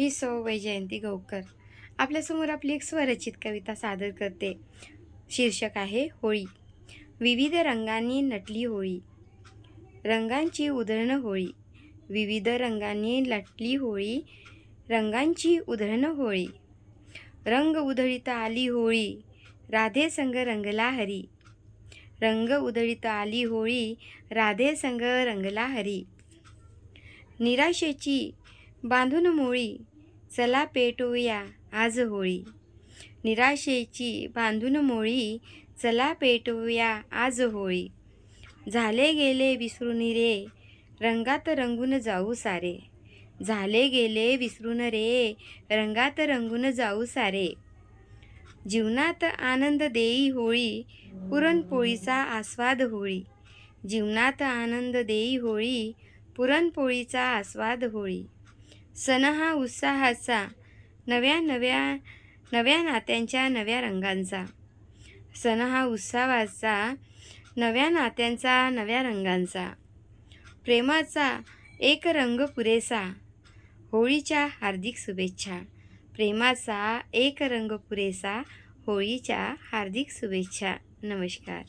मी सौ वैजयंती गौकर आपल्यासमोर आपली एक स्वरचित कविता सादर करते. शीर्षक आहे होळी. विविध रंगांनी नटली होळी. रंगांची उधळण होळी. विविध रंगांनी नटली होळी. रंगांची उधळण होळी. रंग उधळीत आली होळी. राधे संग रंगला हरी. रंग उधळीत आली होळी. राधे संग रंगला हरी. निराशेची बांधून मोळी. चला पेटवूया आज होळी. निराशेची बांधून मोळी चला पेटवूया आज होळी. झाले गेले विसरून रे रंगात रंगून जाऊ सारे. झाले गेले विसरून रे रंगात रंगून जाऊ सारे. जीवनात आनंद देई होळी पुरणपोळीचा आस्वाद होळी. जीवनात आनंद देई होळी पुरणपोळीचा आस्वाद होळी. सण हा उत्साहाचा नव्या नव्या नव्या नात्यांच्या नव्या रंगांचा. सण हा उत्साहाचा नव्या नात्यांचा नव्या रंगांचा. प्रेमाचा एक रंग पुरेसा. होळीच्या हार्दिक शुभेच्छा. प्रेमाचा एक रंग पुरेसा. होळीच्या हार्दिक शुभेच्छा. नमस्कार.